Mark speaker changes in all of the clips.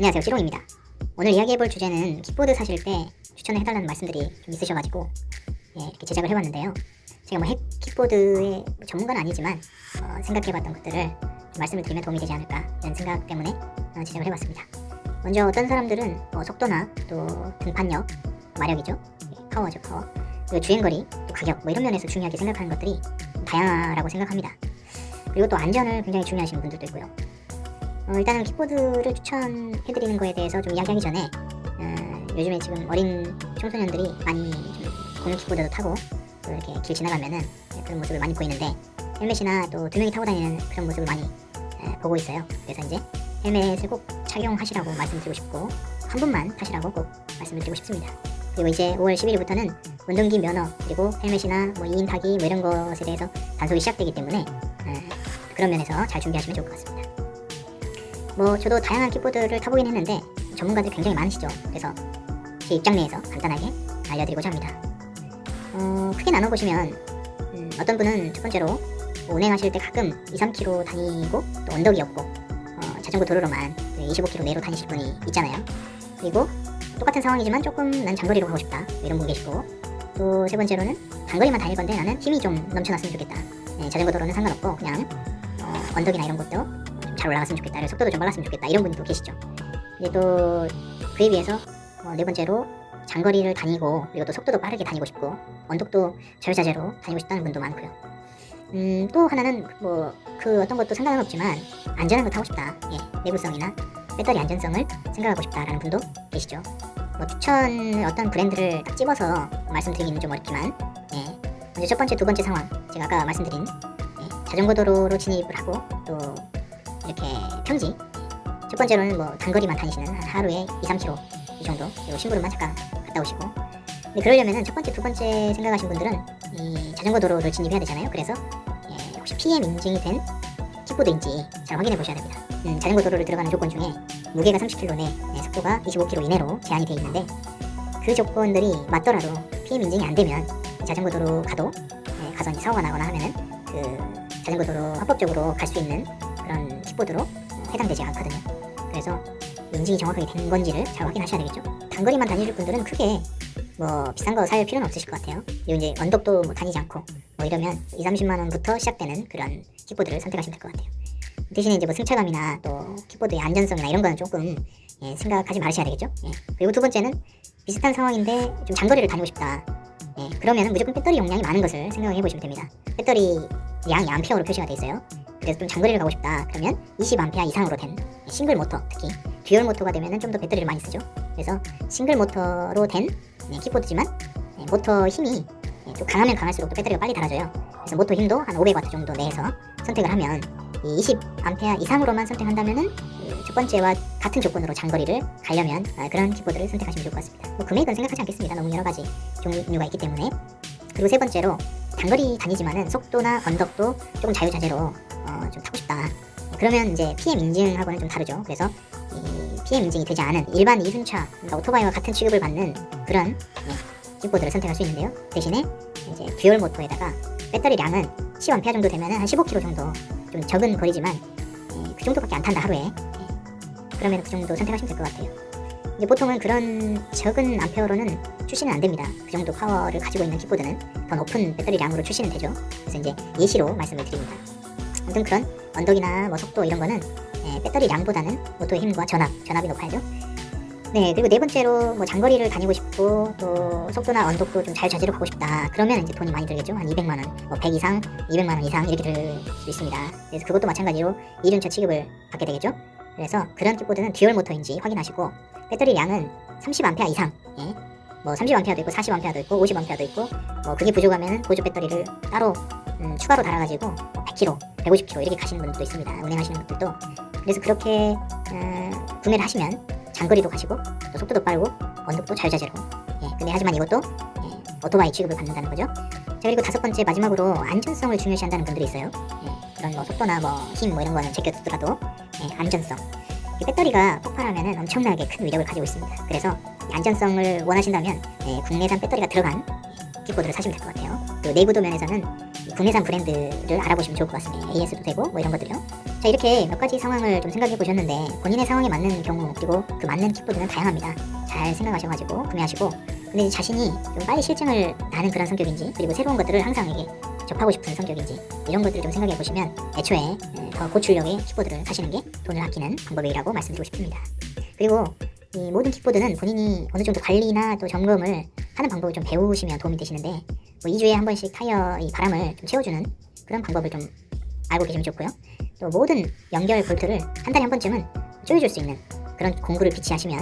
Speaker 1: 안녕하세요. 시롱입니다. 오늘 이야기해볼 주제는 킥보드 사실 때 추천을 해달라는 말씀들이 좀 있으셔가지고 예, 이렇게 제작을 해봤는데요. 제가 뭐핵 킥보드의 전문가는 아니지만 어, 생각해봤던 것들을 좀 말씀을 드리면 도움이 되지 않을까 이런 생각 때문에 어, 제작을 해봤습니다. 먼저 어떤 사람들은 뭐 속도나 또 등판력, 마력이죠. 예, 파워죠 파워. 그리고 주행거리, 또 가격 뭐 이런 면에서 중요하게 생각하는 것들이 다양하라고 생각합니다. 그리고 또 안전을 굉장히 중요하시는 분들도 있고요 어, 일단은 킥보드를 추천해드리는 거에 대해서 좀 이야기하기 전에 어, 요즘에 지금 어린 청소년들이 많이 좀 공유 킥보드도 타고 또 이렇게 길 지나가면은 그런 모습을 많이 보이는데 헬멧이나 또 두 명이 타고 다니는 그런 모습을 많이 에, 보고 있어요. 그래서 이제 헬멧을 꼭 착용하시라고 말씀드리고 싶고 한 분만 타시라고 꼭 말씀을 드리고 싶습니다. 그리고 이제 5월 11일부터는 운동기 면허 그리고 헬멧이나 뭐 2인 타기 뭐 이런 것에 대해서 단속이 시작되기 때문에 에, 그런 면에서 잘 준비하시면 좋을 것 같습니다. 뭐 저도 다양한 킥보드를 타보긴 했는데 전문가들 굉장히 많으시죠. 그래서 제 입장 내에서 간단하게 알려드리고자 합니다. 어, 크게 나눠보시면 음, 어떤 분은 첫 번째로 뭐 운행하실 때 가끔 2, 3km 다니고 또 언덕이 없고 어, 자전거 도로로만 25km 내로 다니실 분이 있잖아요. 그리고 똑같은 상황이지만 조금 난 장거리로 가고 싶다 이런 분 계시고 또 세 번째로는 장거리만 다닐 건데 나는 힘이 좀 넘쳐났으면 좋겠다. 네, 자전거 도로는 상관없고 그냥 어, 언덕이나 이런 좀 잘 올라갔으면 좋겠다. 속도도 좀 빨랐으면 좋겠다. 이런 분들도 계시죠. 근데 또 그에 비해서 어, 네 번째로 장거리를 다니고 그리고 또 속도도 빠르게 다니고 싶고 언덕도 자유자재로 다니고 싶다는 분도 많고요. 음, 또 하나는 뭐 그 어떤 것도 상관은 없지만 안전한 거 타고 싶다. 예, 내구성이나 배터리 안전성을 생각하고 싶다라는 분도 계시죠. 뭐 추천 어떤 브랜드를 딱 집어서 말씀드리기는 좀 어렵지만 예, 먼저 첫 번째, 두 번째 상황 제가 아까 말씀드린 예, 자전거 도로로 진입을 하고 또 평지. 첫 번째로는 뭐 단거리만 다니시는 한 하루에 2, 3km 이 정도 그리고 심부름만 잠깐 갔다 오시고. 근데 그러려면은 첫 번째 두 번째 생각하신 분들은 이 자전거 도로를 진입해야 되잖아요. 그래서 예, 혹시 PM 인증이 된 킥보드인지 잘 확인해 보셔야 됩니다. 음, 자전거 도로를 들어가는 조건 중에 무게가 30kg 내 예, 속도가 25km 이내로 제한이 되어 있는데 그 조건들이 맞더라도 PM 인증이 안 되면 자전거 도로 가도 예, 가서 사고가 나거나 하면은 그 자전거 도로 합법적으로 갈 수 있는 그런 킥보드로 해당되지 않거든요. 그래서 인증이 정확하게 된 건지를 잘 확인하셔야 되겠죠. 단거리만 다니실 분들은 크게 뭐 비싼 거 살 필요는 없으실 것 같아요. 그리고 이제 언덕도 뭐 다니지 않고 뭐 이러면 2, 30만 원부터 시작되는 그런 킥보드를 선택하시면 될 것 같아요. 대신에 이제 뭐 승차감이나 또 킥보드의 안전성이나 이런 거는 조금 예, 생각하지 말으셔야 되겠죠. 예. 그리고 두 번째는 비슷한 상황인데 좀 장거리를 다니고 싶다. 예, 그러면은 무조건 배터리 용량이 많은 것을 생각해 보시면 됩니다. 배터리 양이 암페어로 표시가 돼 있어요. 그래서 좀 장거리를 가고 싶다. 그러면 20A 이상으로 된 싱글 모터, 특히 듀얼 모터가 되면은 좀 더 배터리를 많이 쓰죠. 그래서 싱글 모터로 된 네, 킥보드지만 네, 모터 힘이 네, 좀 강하면 강할수록 또 배터리가 빨리 닳아져요. 그래서 모터 힘도 한 500W 정도 내에서 선택을 하면 이 20A 이상으로만 선택한다면은 그첫 번째와 같은 조건으로 장거리를 가려면 아, 그런 킥보드를 선택하시면 좋을 것 같습니다. 뭐 금액은 생각하지 않겠습니다. 너무 여러 가지 종류가 있기 때문에. 그리고 세 번째로 장거리 다니지만은 속도나 언덕도 조금 자유자재로 어, 좀 타고 싶다. 그러면 이제 PM 인증하고는 좀 다르죠. 그래서 이 PM 인증이 되지 않은 일반 이륜차, 그러니까 오토바이와 같은 취급을 받는 그런 예, 킥보드를 선택할 수 있는데요. 대신에 이제 듀얼 모터에다가 배터리량은 10A 정도 되면 한 15km 정도 좀 적은 거리지만 예, 그 정도밖에 안 탄다 하루에. 예, 그러면 그 정도 선택하시면 될 것 같아요. 이제 보통은 그런 적은 암페어로는 출시는 안 됩니다. 그 정도 파워를 가지고 있는 킥보드는 더 높은 배터리량으로 출시는 되죠. 그래서 이제 예시로 말씀을 드립니다. 아무튼 그런 언덕이나 뭐 속도 이런 거는 예, 배터리량보다는 모터의 힘과 전압, 전압이 높아야죠. 네, 그리고 네 번째로 뭐 장거리를 다니고 싶고 또 속도나 언덕도 좀 자유자재로 가고 싶다. 그러면 이제 돈이 많이 들겠죠. 한 200만 원, 뭐 100 이상, 200만 원 이상 이렇게 들 수 있습니다. 그래서 그것도 마찬가지로 이륜차 취급을 받게 되겠죠. 그래서 그런 킥보드는 듀얼 모터인지 확인하시고 배터리 양은 30A 이상, 예. 뭐 30A도 있고 40A도 있고 50A도 있고 뭐 그게 부족하면 보조 배터리를 따로 음, 추가로 달아가지고 100km, 150km 이렇게 가시는 분들도 있습니다. 운행하시는 분들도 그래서 그렇게 음, 구매를 하시면 장거리도 가시고 또 속도도 빠르고 언덕도 자유자재로 예. 근데 하지만 이것도 예, 오토바이 취급을 받는다는 거죠. 자 그리고 다섯 번째 마지막으로 안전성을 중요시한다는 분들이 있어요. 예, 그런 뭐 속도나 뭐 힘 뭐 이런 거는 제껴두더라도 예, 안전성. 이 배터리가 폭발하면 엄청나게 큰 위력을 가지고 있습니다. 그래서 이 안전성을 원하신다면 예, 국내산 배터리가 들어간 예, 킥보드를 사시면 될 것 같아요. 그리고 내구도 면에서는 이 국내산 브랜드를 알아보시면 좋을 것 같습니다. AS도 되고 뭐 이런 것들이요. 자 이렇게 몇 가지 상황을 좀 생각해 보셨는데 본인의 상황에 맞는 경우 그리고 그 맞는 킥보드는 다양합니다. 잘 생각하셔가지고 구매하시고 근데 자신이 좀 빨리 실증을 나는 그런 성격인지 그리고 새로운 것들을 항상 이게 접하고 싶은 성격인지 이런 것들을 좀 생각해 보시면 애초에 에, 더 고출력의 킥보드를 사시는 게 돈을 아끼는 방법이라고 말씀드리고 싶습니다. 그리고 이 모든 킥보드는 본인이 어느 정도 관리나 또 점검을 하는 방법을 좀 배우시면 도움이 되시는데 뭐 2주에 한 번씩 타이어 이 바람을 좀 채워주는 그런 방법을 좀 알고 계시면 좋고요. 또 모든 연결 볼트를 한 달에 한 번쯤은 조여줄 수 있는 그런 공구를 비치하시면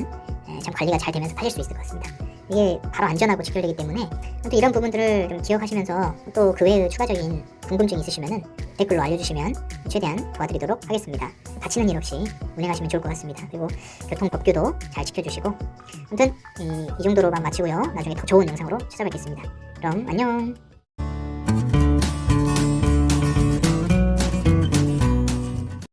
Speaker 1: 에, 참 관리가 잘 되면서 타실 수 있을 것 같습니다. 이게 바로 안전하고 직결되기 때문에 또 이런 부분들을 좀 기억하시면서 또 그 외의 추가적인 궁금증이 있으시면은 댓글로 알려주시면 최대한 도와드리도록 하겠습니다. 다치는 일 없이 운행하시면 좋을 것 같습니다. 그리고 교통법규도 잘 지켜주시고 아무튼 이, 이 정도로만 마치고요. 나중에 더 좋은 영상으로 찾아뵙겠습니다. 그럼 안녕.